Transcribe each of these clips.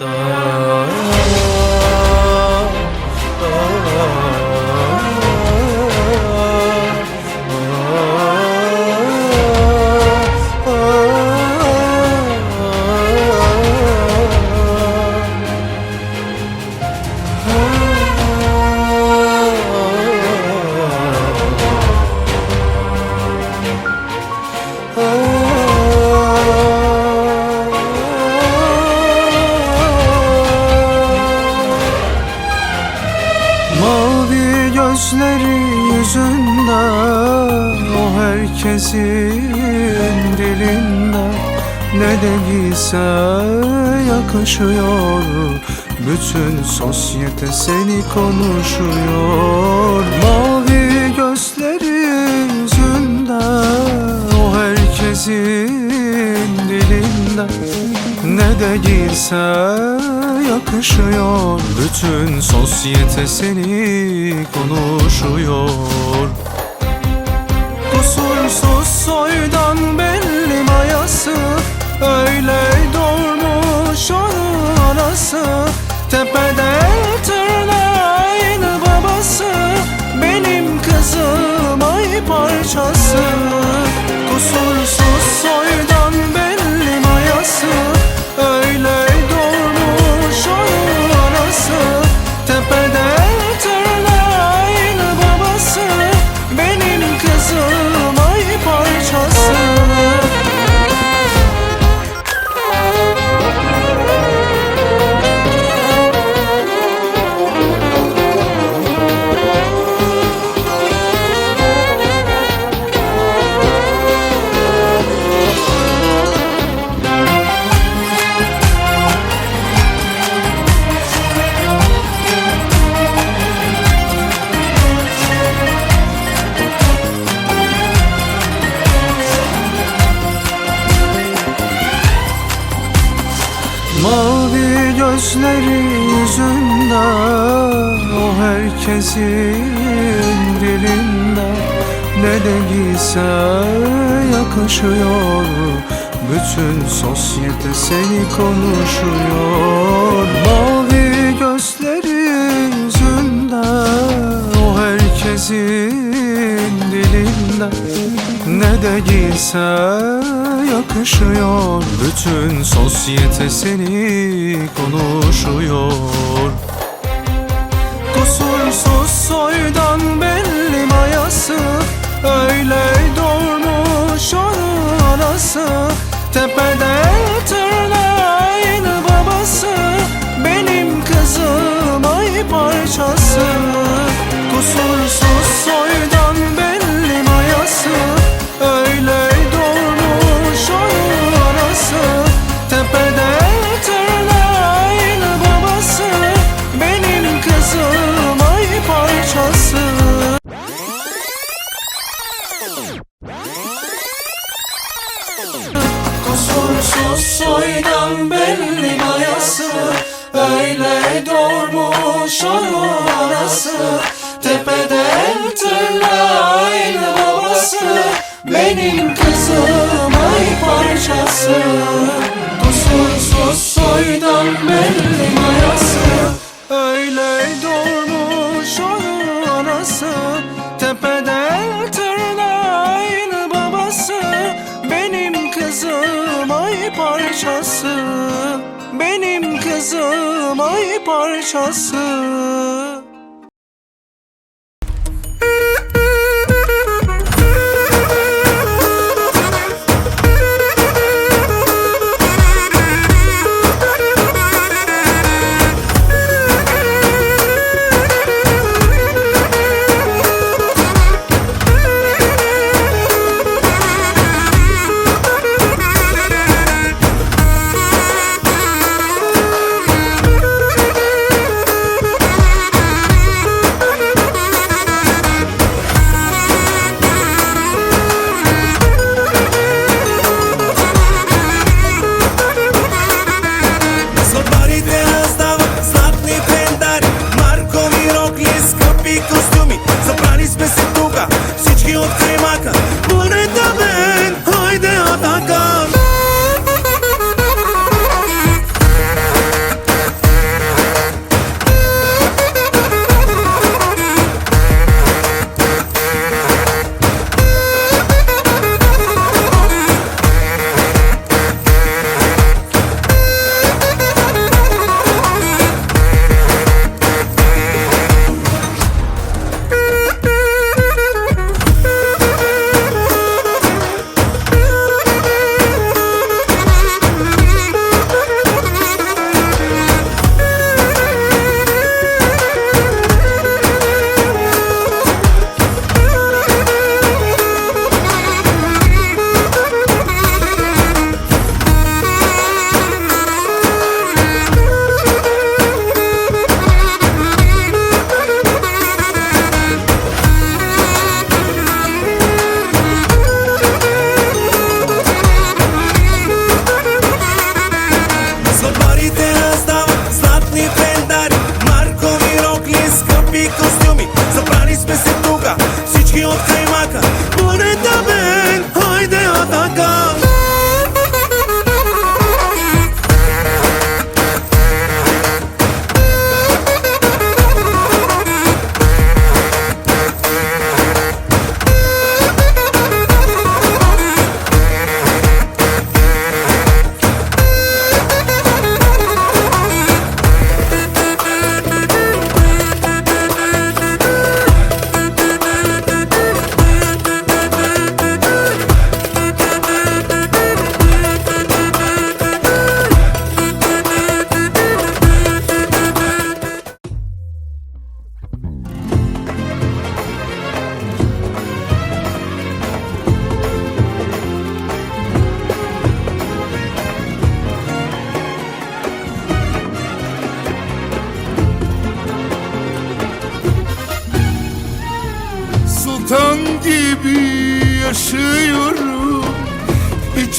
Mavi gözleri yüzünden O herkesin dilinde. Ne de giyse yakışıyor Bütün sosyete seni konuşuyor. Mavi gözleri yüzünden O herkesin dilinde. Ne de giyse yakışıyor Bütün sosyete seni konuşuyor. Kusursuz soydan belli mayası Öyle doğmuş onun anası. Tepede tırnağı aynı babası Benim kızım ay parçası. Kusursuz soydan gözleri yüzünden O herkesin dilinde. Ne de giyse yakışıyor Bütün sosyete seni konuşuyor. Mavi gözleri yüzünden O herkesin dilinde Ne de giyse yakışıyor. Bütün sosyete seni konuşuyor. Kusursuz soydan belli mayası Öyle doğmuş onun anası Tepede tırnağı aynı babası Benim kızım ay parçası. Kusursuz soydan Benim kızım ay parçası. Kusursuz soydan belli mayası. Öyle doğmuş onun anası. Tepede tırnağı aynı babası. Benim kızım ay parçası. Benim kızım ay parçası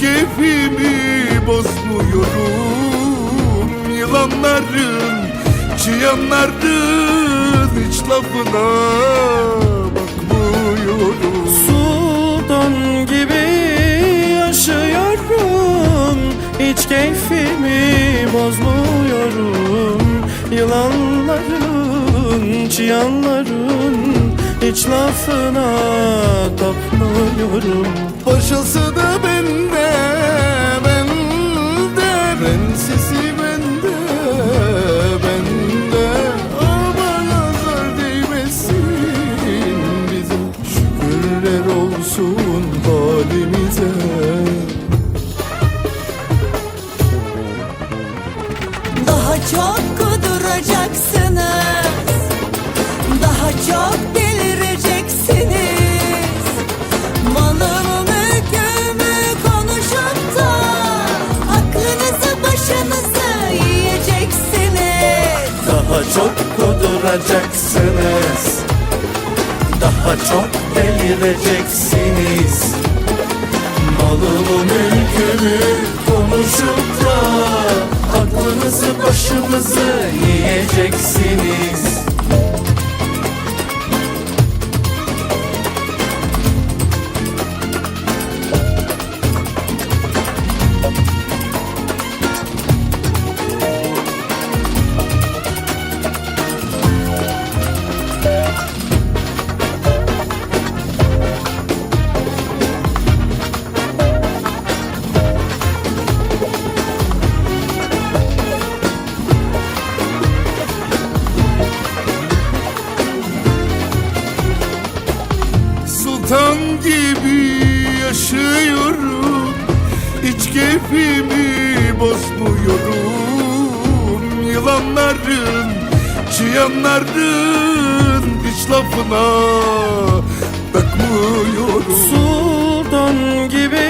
keyfimi bozmuyorum. Yılanların, çıyanların hiç lafına bakmıyorum. Sultan gibi yaşıyorum. Hiç keyfimi bozmuyorum. Yılanların, çıyanların Hiç lafına tapmıyorum. Paşası da bende, çok kuduracaksınız. Daha çok delireceksiniz. Malımı mülkümü konuşup da Aklınızı başınızı yiyeceksiniz bozmuyorum. Yılanların, çıyanların hiç lafına takmıyorum Sultan gibi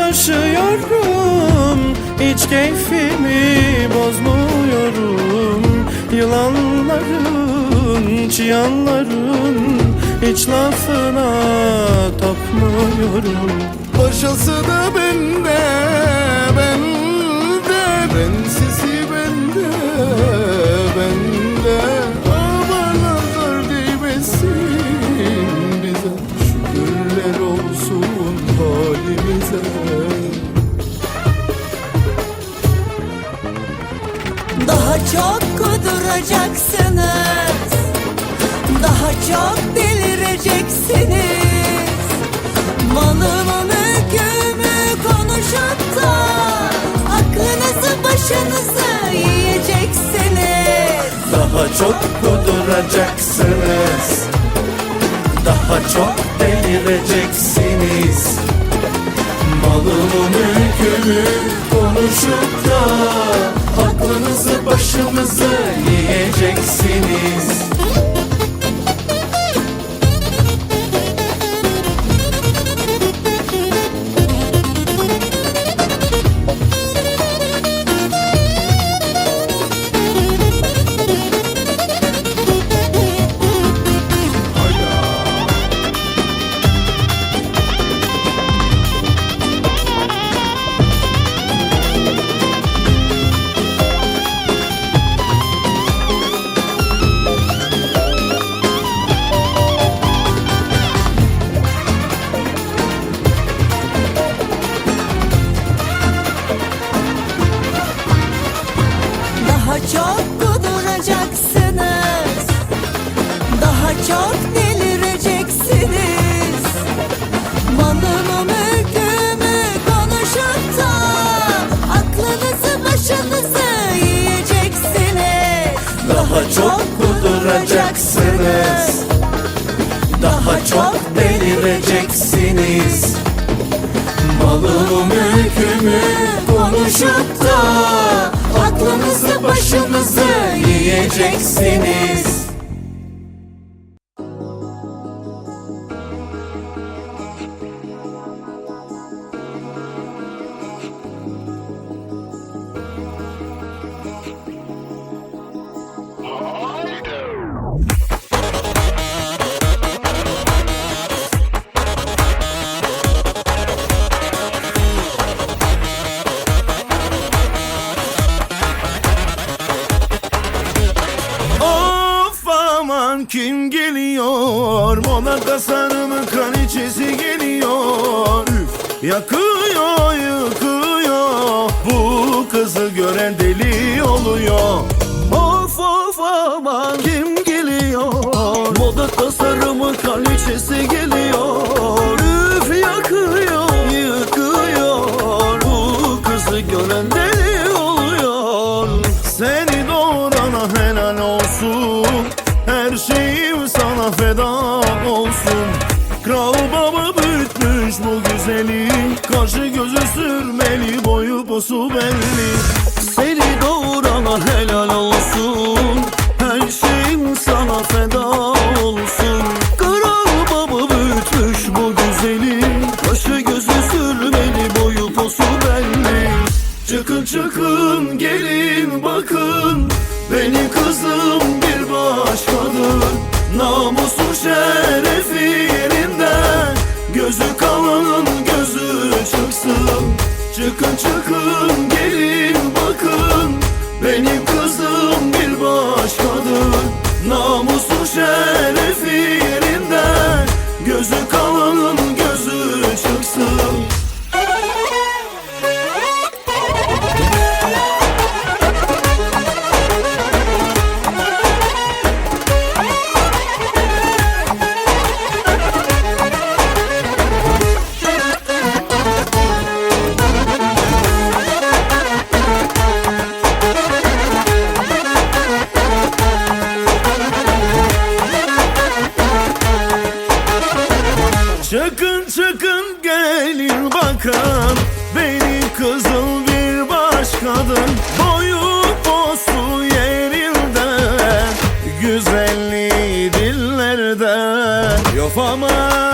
yaşıyorum. Hiç keyfimi bozmuyorum. Yılanların, çıyanların Hiç lafına tapmıyorum. Paşası da bende, bende Prensesi bende, bende. Aman nazar değmesin bize. Şükürler olsun halimize. Daha çok kuduracaksınız. Daha çok Başınızı yiyeceksiniz. Daha çok kuduracaksınız. Daha çok delireceksiniz Malımı mülkümü konuşup da Aklınızı başınızı yiyeceksiniz Daha çok kuduracaksınız. Daha çok delireceksiniz. Malımı mülkümü konuşup da Aklınızı başınızı yiyeceksiniz. Daha çok kuduracaksınız. Daha çok delireceksiniz. Malımı mülkümü konuşup da Aklınızı başınızı yiyeceksiniz aman kim geliyor? Moda tasarımı kraliçesi geliyor. Üf, Yakıyor yıkıyor. Bu kızı gören deli oluyor. Of of aman kim geliyor? Moda tasarımı kraliçesi geliyor. Üf yakıyor yıkıyor. Bu kızı gören deli oluyor. Seni doğurana helal olsun Her şeyim sana feda olsun. Kral baba büyütmüş bu güzeli. Kaşı gözü sürmeli boyu posu belli. Seni doğurana helal olsun. Her şeyim sana feda olsun. Kral baba büyütmüş bu güzeli. Kaşı gözü sürmeli boyu posu belli. Çıkın çıkın gelin bakın. Beni kızım Namusu şerefi yerinden Gözü kalanın gözü çıksın. Çıkın çıkın Güzelliği dillerde. Yok aman